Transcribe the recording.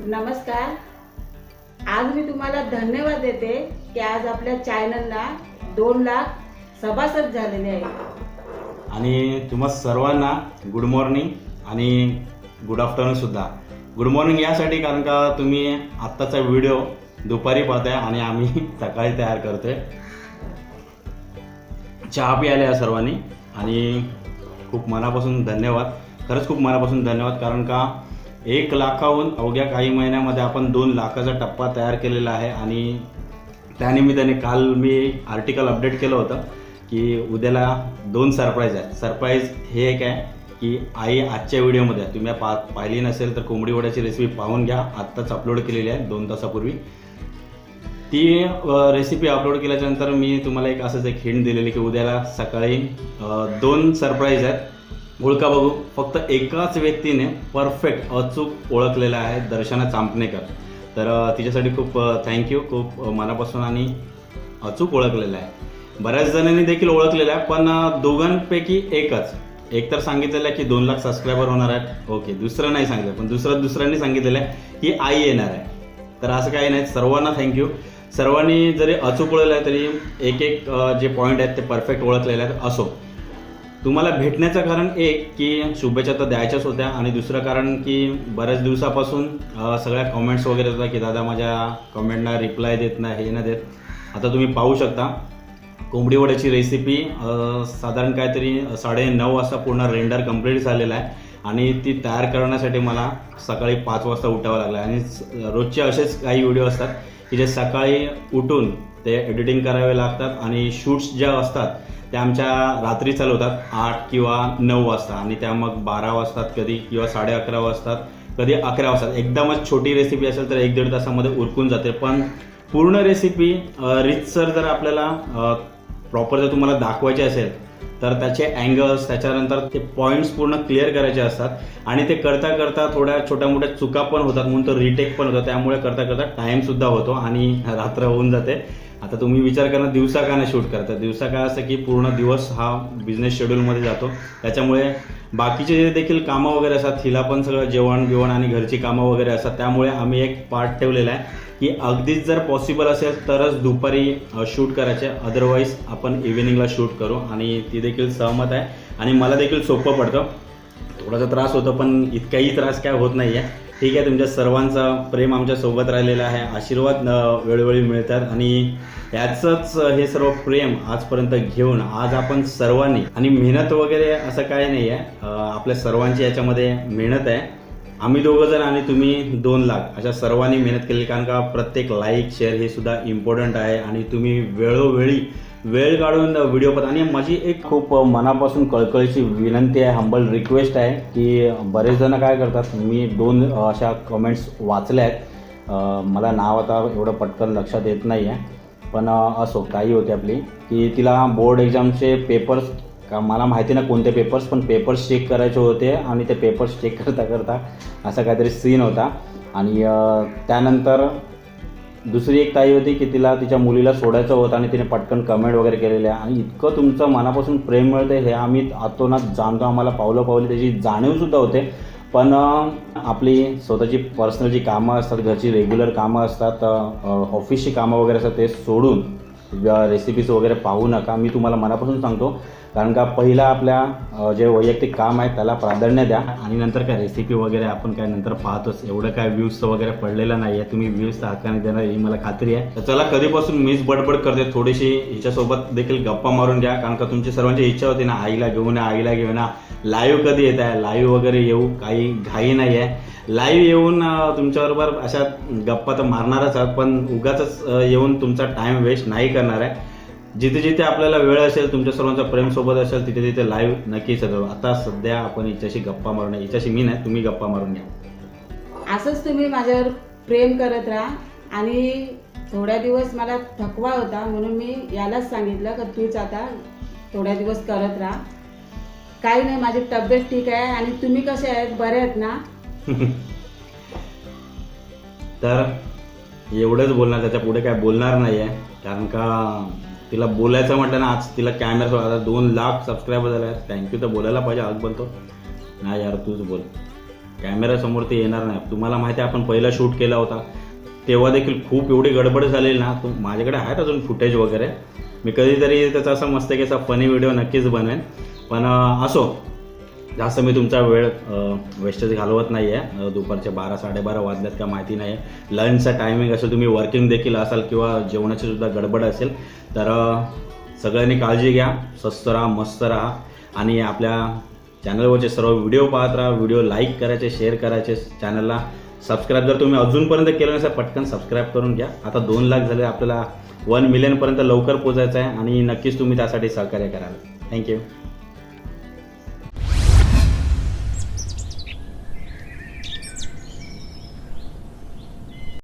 नमस्कार. आज मी तुम्हाला धन्यवाद देते की आज आपल्या चॅनलला दोन लाख सभासद झालेले आहेत. आणि तुम्हा सर्वांना गुड मॉर्निंग आणि गुड आफ्टरनून सुद्धा. गुड मॉर्निंग यासाठी कारण का तुम्ही आत्ताचा व्हिडिओ दुपारी पाहताय आणि आम्ही सकाळी तयार करतोय. चहा प्यायला या सर्वांनी आणि खूप मनापासून धन्यवाद. खरंच खूप मनापासून धन्यवाद कारण का एक लाखाहून अवघ्या काही महिन्यामध्ये आपण दोन लाखाचा टप्पा तयार केलेला आहे आणि त्यानिमित्ताने काल मी आर्टिकल अपडेट केलं होतं की उद्याला दोन सरप्राईज आहेत. सरप्राईज हे एक आहे की आई आजच्या व्हिडिओमध्ये आहे. तुम्ही पा पाहिली नसेल तर कोंबडी वड्याची रेसिपी पाहून घ्या. आत्ताच अपलोड केलेली आहे दोन तासापूर्वी. ती रेसिपी अपलोड केल्याच्यानंतर मी तुम्हाला एक असंच एक हिंट दिलेली की उद्याला सकाळी दोन सरप्राईज आहेत. मुळका बघू. फक्त एकाच व्यक्तीने परफेक्ट अचूक ओळखलेला आहे दर्शना चांपणेकर. तर तिच्यासाठी खूप थँक्यू खूप मनापासून आणि अचूक ओळखलेलं आहे. बऱ्याच जणांनी देखील ओळखलेलं आहे पण दोघांपैकी एकच. एक तर सांगितलेलं आहे की दोन लाख सबस्क्रायबर होणार आहेत. ओके दुसरं नाही सांगितलं पण दुसरं दुसऱ्यांनी सांगितलेलं आहे की आई येणार आहे. तर असं काही नाही सर्वांना थँक्यू सर्वांनी जरी अचूक ओळखलं आहे तरी एक एक जे पॉईंट आहेत ते परफेक्ट ओळखलेले आहेत असो. तुम्हाला भेटण्याचं कारण एक की शुभेच्छा तर द्यायच्याच होत्या. आणि दुसरं कारण की बऱ्याच दिवसापासून सगळ्या कमेंट्स वगैरे होत्या की दादा माझ्या कमेंटना रिप्लाय देत नाही हे ना देत. आता तुम्ही पाहू शकता कोंबडी वड्याची रेसिपी साधारण काहीतरी साडे नऊ वाजता पूर्ण रेंडर कंप्लीट झालेला आहे. आणि ती तयार करण्यासाठी मला सकाळी पाच वाजता उठावं लागलं आणि रोजचे असेच काही व्हिडिओ असतात की जे सकाळी उठून ते एडिटिंग करावे लागतात आणि शूट्स ज्या असतात त्या आमच्या रात्री चालवतात आठ किंवा नऊ वाजता. आणि त्या मग बारा वाजतात कधी किंवा साडे अकरा वाजतात कधी अकरा वाजतात. एकदमच छोटी रेसिपी असेल तर एक दीड तासामध्ये उरकून जाते. पण पूर्ण रेसिपी रितसर जर आपल्याला प्रॉपर जर तुम्हाला दाखवायची असेल तर त्याचे अँगल्स त्याच्यानंतर ते पॉईंट्स पूर्ण क्लिअर करायचे असतात. आणि ते करता करता थोड्या छोट्या मोठ्या चुका पण होतात. म्हणून तो रिटेक पण होतं. त्यामुळे करता करता टाईमसुद्धा होतो आणि रात्र होऊन जाते. आता तुम्ही विचार करणं दिवसा का नाही शूट करता? दिवसा काय असं की पूर्ण दिवस हा बिझनेस शेड्यूलमध्ये जातो. त्याच्यामुळे बाकीचे जे देखील कामं वगैरे असतात हिला पण सगळं जेवण बिवण आणि घरची कामं वगैरे असतात. त्यामुळे आम्ही एक पार्ट ठेवलेला आहे की अगदीच जर पॉसिबल असेल तरच दुपारी शूट करायचे. अदरवाईज आपण इव्हिनिंगला शूट करू आणि ती देखील सहमत आहे. आणि मला देखील सोपं पडतं. थोडासा त्रास होतो पण इतकाही त्रास काय होत नाही आहे ठीक आहे तुमच्या सर्वांचा प्रेम आमच्यासोबत राहिलेला आहे. आशीर्वाद वेळोवेळी मिळतात आणि याचंच हे सर्व प्रेम आजपर्यंत घेऊन आज आपण सर्वांनी आणि मेहनत वगैरे असं काही नाही आहे आपल्या सर्वांची याच्यामध्ये मेहनत आहे. आम्ही दोघं जण आणि तुम्ही दोन लाख. अशा सर्वांनी मेहनत केली कारण का प्रत्येक लाईक शेअर हे सुद्धा इम्पॉर्टंट आहे आणि तुम्ही वेळोवेळी वेळ काढून व्हिडिओ पाहता आणि माझी एक खूप मनापासून कळकळीची विनंती आहे हंबल रिक्वेस्ट आहे की बरेच जण काय करतात मी दोन अशा कमेंट्स वाचल्या आहेत मला नाव आता एवढं पटकन लक्षात येत नाही आहे पण असो काही होते आपली की तिला बोर्ड एक्झामचे पेपर्स का मला माहिती ना कोणते पेपर्स पण पेपर्स चेक करायचे होते आणि ते पेपर्स चेक करता करता असा काहीतरी सीन होता. आणि त्यानंतर दुसरी एक ताई होती की तिला तिच्या मुलीला सोडायचं होतं आणि तिने पटकन कमेंट वगैरे केलेल्या. आहे आणि इतकं तुमचं मनापासून प्रेम मिळते हे आम्ही आतोनात जाणतो. आम्हाला पावलं पावली त्याची जाणीवसुद्धा होते. पण आपली स्वतःची पर्सनल जी कामं असतात घरची रेग्युलर कामं असतात ऑफिसची कामं वगैरे असतात ते सोडून रेसिपीज वगैरे पाहू नका. मी तुम्हाला मनापासून सांगतो कारण का पहिला आपल्या जे वैयक्तिक काम आहे त्याला प्राधान्य द्या आणि नंतर काय रेसिपी वगैरे आपण काय नंतर पाहतोच. एवढं काय व्ह्यूज वगैरे पडलेलं नाही आहे तुम्ही व्ह्यूज तर हक्काने देणार ही मला खात्री आहे. तर चला कधीपासून मीच बडबड करते थोडीशी हिच्यासोबत देखील गप्पा मारून घ्या. कारण का तुमची सर्वांची इच्छा होती ना आईला घेऊ ना आईला घेऊ ना लाईव्ह कधी येत आहे? लाईव्ह वगैरे येऊ काही घाई नाही आहे लाईव्ह येऊन तुमच्याबरोबर अशा गप्पा तर मारणारच आहात पण उगाच येऊन तुमचा टाईम वेस्ट नाही करणार आहे. जिथे जिथे आपल्याला वेळ असेल तुमच्या सर्वांचा प्रेम सोबत असेल तिथे तिथे लाईव्ह नक्कीच येतो आता सध्या आपण हिच्याशी गप्पा मारून हिच्याशी मी नाही तुम्ही गप्पा मारून घ्या. असंच तुम्ही माझ्यावर प्रेम करत राहा. आणि थोड्या दिवस मला थकवा होता म्हणून मी यालाच सांगितलं की तूच आता थोड्या दिवस करत राहा. काही नाही माझी तब्येत ठीक आहे आणि तुम्ही कसे आहेत? बरे आहेत ना? तर एवढंच बोलणार त्याच्या पुढे काय बोलणार नाही आहे कारण का तिला बोलायचं म्हटलं ना आज तिला कॅमेरा आता दोन लाख सबस्क्रायबर झाले आहेत. थँक्यू तर बोलायला पाहिजे आज बोलतो. नाही यार तूच बोल. कॅमेऱ्यासमोर ते येणार नाही. तुम्हाला माहिती आहे आपण पहिला शूट केला होता. तेव्हा देखील खूप एवढी गडबड झालेली ना. तू माझ्याकडे आहेत अजून फुटेज वगैरे. मी कधीतरी त्याचा असं मस्त की असा फनी व्हिडिओ नक्कीच बनवेन. पण असो जास्त मी तुमचा वेळ वेस्टेज घालवत नाही आहे दुपारचे बारा साडेबारा वाजल्यात का माहिती नाही आहे लंचचा टायमिंग असेल तुम्ही वर्किंग देखील असाल किंवा जेवणाची सुद्धा गडबड असेल तर सगळ्यांनी काळजी घ्या स्वस्त राहा मस्त राहा. आणि आपल्या चॅनलवरचे सर्व व्हिडिओ पाहत राहा. व्हिडिओ लाईक करायचे शेअर करायचे चॅनलला सबस्क्राईब जर तुम्ही अजूनपर्यंत केलं नसेल पटकन सबस्क्राईब करून घ्या. आता दोन लाख झाले आपल्याला वन मिलियनपर्यंत लवकर पोचायचं आहे. आणि नक्कीच तुम्ही त्यासाठी सहकार्य कराल. थँक्यू